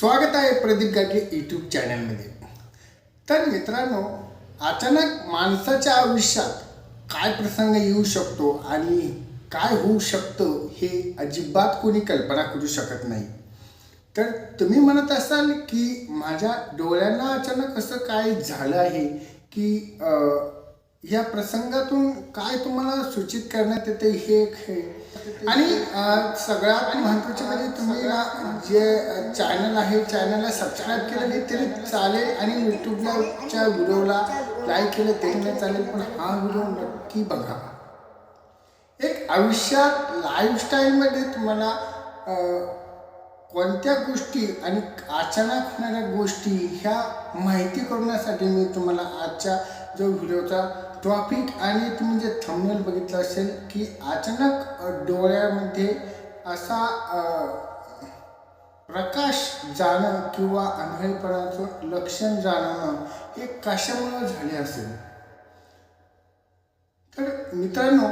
स्वागत आहे प्रदीप गाडगे यूट्यूब चॅनलमध्ये तर मित्रांनो अचानक माणसाच्या आयुष्यात काय प्रसंग येऊ शकतो आणि काय होऊ शकतं हे अजिबात कोणी कल्पना करू शकत नाही. तर तुम्ही म्हणत असाल की माझ्या डोळ्यांना अचानक असं काय झालं आहे की या प्रसंगातून काय तुम्हाला सूचित करण्यात येते हे एक आणि सगळ्यात महत्त्वाचे म्हणजे जे चॅनल आहे चॅनलला सबस्क्राईब केलं नाही तरी चालेल आणि यूट्यूबलाच्या व्हिडिओला लाईक केलं तरी नाही चालेल पण हा व्हिडिओ नक्की बघा. एक आयुष्यात लाईफस्टाईलमध्ये तुम्हाला कोणत्या गोष्टी आणि अचानक होणाऱ्या गोष्टी ह्या माहिती करण्यासाठी मी तुम्हाला आजच्या जो व्हिडिओचा टॉपिक आणि तुम्ही जे थंबनेल बघितलं असेल की अचानक डोळ्यामध्ये असा प्रकाश जाणं किंवा आंधळेपणाचं लक्षण जाणवणं हे कशामुळे झाले असेल. तर मित्रांनो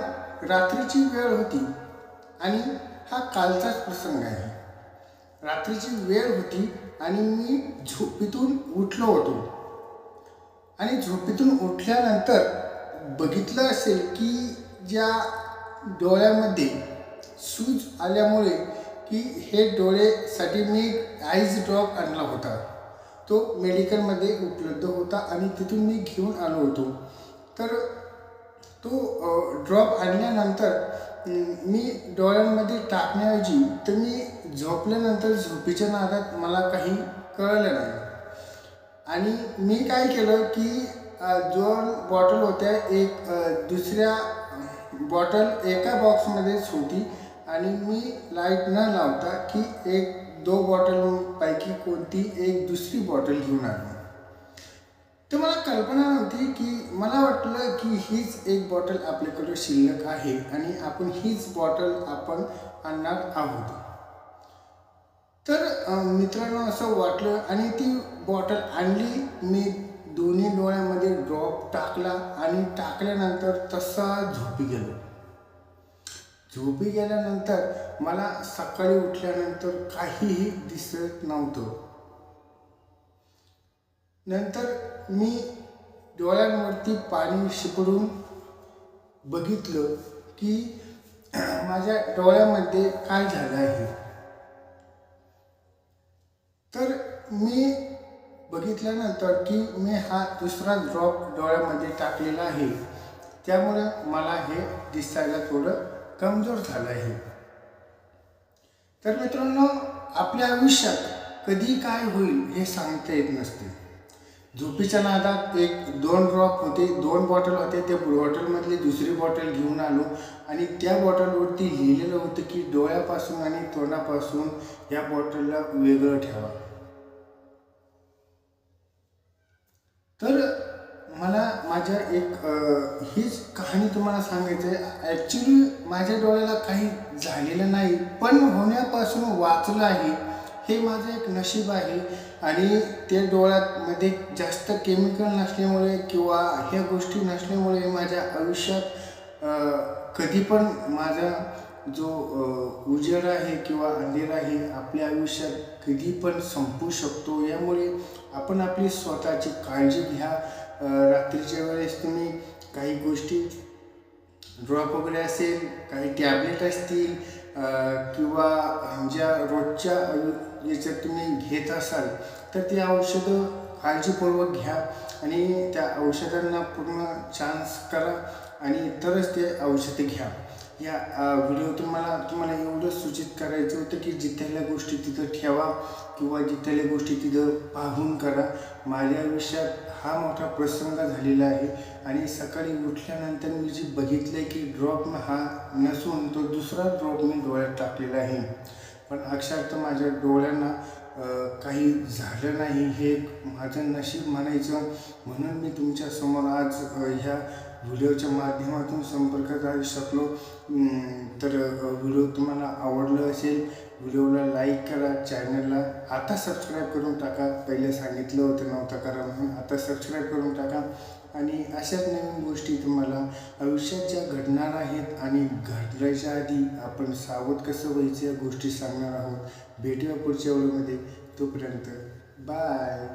रात्रीची वेळ होती आणि हा कालचाच प्रसंग आहे. रात्रीची वेळ होती आणि मी झोपेतून उठलो होतो. आणि झोपेतून उठल्यानंतर बघितलं असेल की ज्या डोळ्यामध्ये सूज आल्यामुळे की हे डोळेसाठी मी आईज ड्रॉप आणला होता. तो मेडिकलमध्ये उपलब्ध होता आणि तिथून मी घेऊन आलो होतो. तर तो ड्रॉप आणल्यानंतर मी डोळ्यांमध्ये टाकण्याऐवजी तर मी झोपल्यानंतर झोपीच्या नादात मला काही कळलं नाही. आणि मी काय केलं की दोन बॉटल होत्या एक दुसऱ्या बॉटल एका बॉक्समध्येच होती. आणि मी लाइट न लावता की एक दो बॉटलपैकी कोणती एक दुसरी बॉटल घेऊन आलो. तर मला कल्पना नव्हती की मला वाटलं की हीच एक बॉटल आपल्याकडं शिल्लक आहे आणि आपण हीच बॉटल आपण आणणार आहोत. तर मित्रांनो असं वाटलं आणि ती बॉटल आणली. मी दोन्ही डोळ्यामध्ये ड्रॉप टाकला आणि टाकल्यानंतर तसा झोपी गेलो. झोपी गेल्यानंतर मला सकाळी उठल्यानंतर काहीही दिसत नव्हतं. नंतर मी डोळ्यांवरती पाणी शिपडून बघितलं की माझ्या डोळ्यामध्ये काय झालं आहे. तर मी बघितल्यानंतर की मी हा दुसरा ड्रॉप डोळ्यामध्ये टाकलेला आहे. त्यामुळे मला हे दिसायला थोडं कमजोर झालं आहे तर मित्रांनो आपल्या आयुष्यात कधी काय होईल हे सांगता येत नसते. झोपीच्या नादात एक दोन ड्रॉप होते दोन बॉटल होते त्या बॉटलमधली दुसरी बॉटल घेऊन आलो आणि त्या बॉटलवरती लिहिलेलं होतं की डोळ्यापासून आणि तोंडापासून या बॉटलला वेगळं ठेवा. तर माझ्या एक हीच कहाणी तुम्हाला सांगायचं आहे ॲक्च्युली माझ्या डोळ्याला काही झालेलं नाही पण होण्यापासून वाचलं आहे. हे माझं एक नशीब आहे. आणि ते डोळ्यामध्ये जास्त केमिकल नसल्यामुळे किंवा ह्या गोष्टी नसल्यामुळे माझ्या आयुष्यात कधी पण माझा जो अ, उजेड आहे किंवा अंधेर आहे आपल्या आयुष्यात कधी पण संपू शकतो. यामुळे आपण आपली स्वतःची काळजी घ्या. रात्रीच्या वेळेस तुम्ही काही गोष्टी ड्रॉप वगैरे असेल काही टॅबलेट असतील किंवा ज्या रोजच्या याच्यात तुम्ही घेत असाल तर ती औषधं काळजीपूर्वक घ्या आणि त्या औषधांना पूर्ण चान्स करा. आणि तरच ते औषधे घ्या. या अ, व्हिडिओतून मला तुम्हाला एवढं सूचित करायचं होतं की जिथल्या गोष्टी तिथं ठेवा किंवा जिथल्या गोष्टी तिथं पाहून करा. माझ्या आयुष्यात हा मोठा प्रसंग झालेला आहे आणि सकाळी उठल्यानंतर मी जे बघितलं आहे की ड्रॉप हा नसून तो दुसरा ड्रॉप मी डोळ्यात टाकलेला आहे. पण अक्षरशः माझ्या डोळ्यांना काही झालं नाही हे माझं नशीब म्हणायचं म्हणून मी तुमच्यासमोर आज ह्या व्हिडिओच्या माध्यमातून संपर्कात करू शकलो. तर व्हिडिओ तुम्हाला आवडलं असेल व्हिडिओला लाईक करा चॅनलला आता सबस्क्राईब करून टाका. पहिले सांगितलं होतं नव्हतं करा म्हणून आता सबस्क्राईब करून टाका. आणि अशाच नवीन गोष्टी तुम्हाला आयुष्यात ज्या घडणार आहेत आणि घडल्याच्या आधी आपण सावध कसं व्हायचं या गोष्टी सांगणार आहोत. भेटूया पुढच्या वेळेमध्ये तोपर्यंत बाय.